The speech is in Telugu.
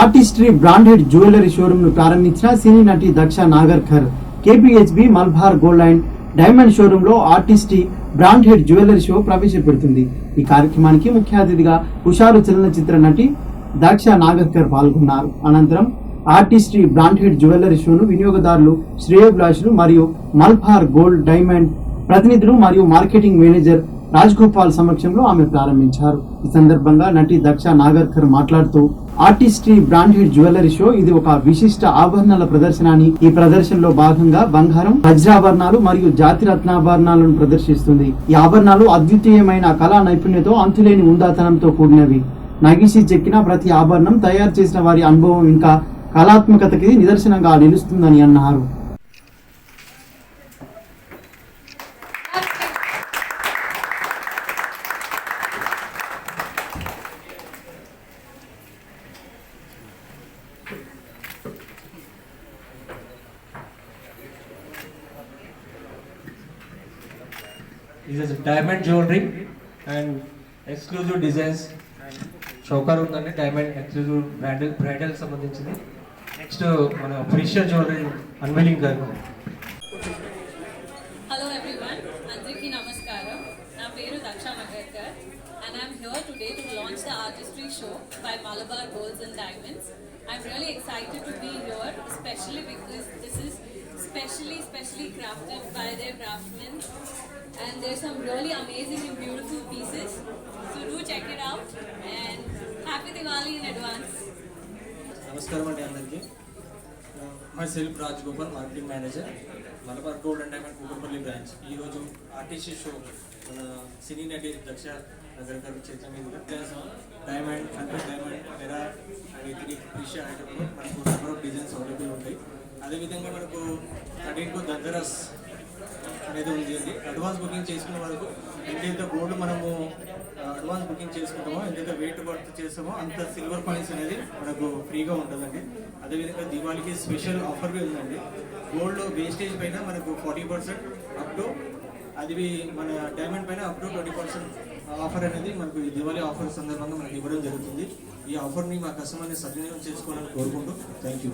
ఆర్టిస్ట్రీ బ్రాండెడ్ జ్యువెలరీ షోరూమ్ను ప్రారంభించిన సినీ నటి Daksha Nagarkar. KPHB Malabar gold and diamond షోరూమ్లో artistry branded jewellery show ప్రవేశపెడుతుంది. ఈ కార్యక్రమానికి ముఖ్య అతిథిగా హుషారు చలనచిత్ర నటి దక్ష నాగర్కర్ పాల్గొన్నారు. అనంతరం ఆర్టిస్ట్రీ బ్రాండెడ్ జ్యువెలరీ షోను వినియోగదారులు శ్రేయోభిలాషులు మరియు మల్బార్ గోల్డ్ డైమండ్ ప్రతినిధులు మరియు మార్కెటింగ్ మేనేజర్ రాజ్గోపాల్ సమక్షంలో ఆమె ప్రారంభించారు. ఈ సందర్భంగా నటి దక్ష నాగర్కర్ మాట్లాడుతూ ఆర్టిస్ట్రీ బ్రాండెడ్ జ్యువెలరీ షో ఇది ఒక విశిష్ట ఆభరణాల ప్రదర్శన అని ఈ ప్రదర్శనలో భాగంగా బంగారం వజ్రాభరణాలు మరియు జాతి రత్నాభరణాలను ప్రదర్శిస్తుంది. ఈ ఆభరణాలు అద్వితీయమైన కళా నైపుణ్యతో అంతులేని ఉందాతనంతో కూడినవి. నగిసి చెక్కిన ప్రతి ఆభరణం తయారు చేసిన వారి అనుభవం ఇంకా కళాత్మకతకి నిదర్శనంగా నిలుస్తుందని అన్నారు. This is diamond jewelry and exclusive designs. And choker ఉందండి డైమండ్ ఎక్స్క్లూజివ్ బ్రైడల్ బ్రైడల్ సంబంధించింది. నెక్స్ట్ మన ప్రిషియస్ జ్యువెలరీ అన్వెలింగ్ గారు. హలో ఎవ్రీవన్ అందరికీ నమస్కారం. నా పేరు Daksha Nagarkar and I'm here today to launch the artistry show by Malabar golds and diamonds I'm really excited to be here especially because this is specially specially crafted by their craftsmen and there's some really amazing and beautiful pieces so do check it out and happy Diwali in advance నమస్కారం అండి అందరికీ myself Raj Gopal marketing manager Malabar gold and diamond Kukatpally branch ఈరోజు ఆర్టిస్ట్ షో మన సినీ నటి దక్ష నగర్ గారి చేతుల మీదుగా డైమండ్ హండ్రెడ్ డైమండ్ మెరా అండ్ ఇతని ఫిష్ ఐటమ్లో మనకు నెంబర్ ఆఫ్ డిజైన్స్ అవైలబుల్ ఉంటాయి అదేవిధంగా మనకు థర్టీన్ దందరస్ అనేది ఉంది అడ్వాన్స్ బుకింగ్ చేసుకున్న వరకు ఎంతైతే గోల్డ్ మనము అడ్వాన్స్ బుకింగ్ చేసుకుంటామో ఎంతైతే వెయిట్ వర్త్ చేస్తామో అంత సిల్వర్ కాయిన్స్ అనేది మనకు ఫ్రీగా ఉంటుందండి. అదేవిధంగా దీపావళికి స్పెషల్ ఆఫర్ ఉందండి. గోల్డ్ వేస్టేజ్ పైన మనకు ఫార్టీ పర్సెంట్ అప్ టు అది మన డైమండ్ పైన up to twenty percent offer అనేది మనకు ఈ దివాళీ ఆఫర్ సందర్భంగా మనకి ఇవ్వడం జరుగుతుంది. ఈ ఆఫర్ని మా కస్టమర్ని సద్వినియోగం చేసుకోవాలని కోరుకుంటూ థ్యాంక్ యూ